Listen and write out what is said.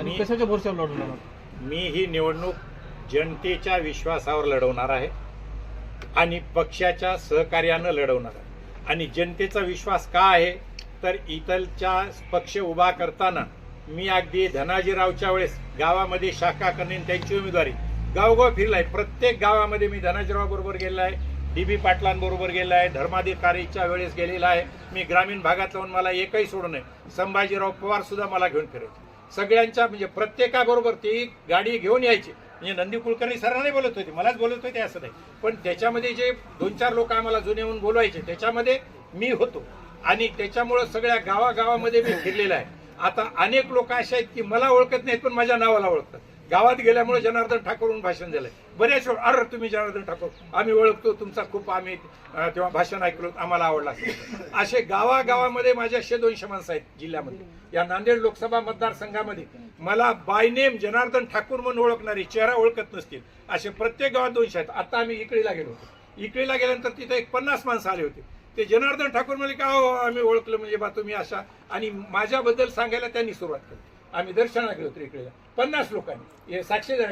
आणि कशाच्या भरोश्यावर लढवणार? मी ही निवडणूक जनतेच्या विश्वासावर लढवणार आहे आणि पक्षाच्या सहकार्यानं लढवणार आहे. आणि जनतेचा विश्वास का आहे? तर इथलच्या पक्ष उभा करताना मी अगदी धनाजीरावच्या वेळेस गावामध्ये शाखा करणे त्यांची उमेदवारी गावगाव फिरलाय. प्रत्येक गावामध्ये मी धनाजीराव बरोबर गेलेला आहे डी बी पाटलांबरोबर गेला आहे धर्माधिकारीच्या वेळेस गेलेला आहे. मी ग्रामीण भागात जाऊन मला एकही सोडू नये. संभाजीराव पवार सुद्धा मला घेऊन फिरायचे सगळ्यांच्या म्हणजे प्रत्येकाबरोबर ती गाडी घेऊन यायची. म्हणजे नंदी कुलकर्णी सरांनी बोलत होते मलाच बोलत होते असं नाही. पण त्याच्यामध्ये जे दोन चार लोक आम्हाला जुने होऊन बोलवायचे त्याच्यामध्ये मी होतो. आणि त्याच्यामुळं सगळ्या गावागावामध्ये मी फिरलेला आहे. आता अनेक लोक असे आहेत की मला ओळखत नाहीत पण माझ्या नावाला ओळखतात. गावात गेल्यामुळे जनार्दन ठाकूरहून भाषण झालंय. बरेच वेळ अरे तुम्ही जनार्दन ठाकूर आम्ही ओळखतो तुमचा खूप आम्ही तेव्हा भाषण ऐकलो आम्हाला आवडला असे गावागावामध्ये माझे असे दोनशे माणसं आहेत जिल्ह्यामध्ये या नांदेड लोकसभा मतदारसंघामध्ये मला बाय नेम जनार्दन ठाकूर म्हणून ओळखणारे चेहरा ओळखत नसतील असे प्रत्येक गावात दोनशे आहेत. आता आम्ही इकडेला गेलो होतो. इकडेला गेल्यानंतर तिथे एक पन्नास माणसं आले होते. ते जनार्दन ठाकूर म्हणजे का हो आम्ही ओळखलं म्हणजे बा तुम्ही अशा. आणि माझ्याबद्दल सांगायला त्यांनी सुरुवात केली. आम्ही दर्शनाला गेलो होतो इकडे. पन्नास लोकांनी. हे साक्षीदार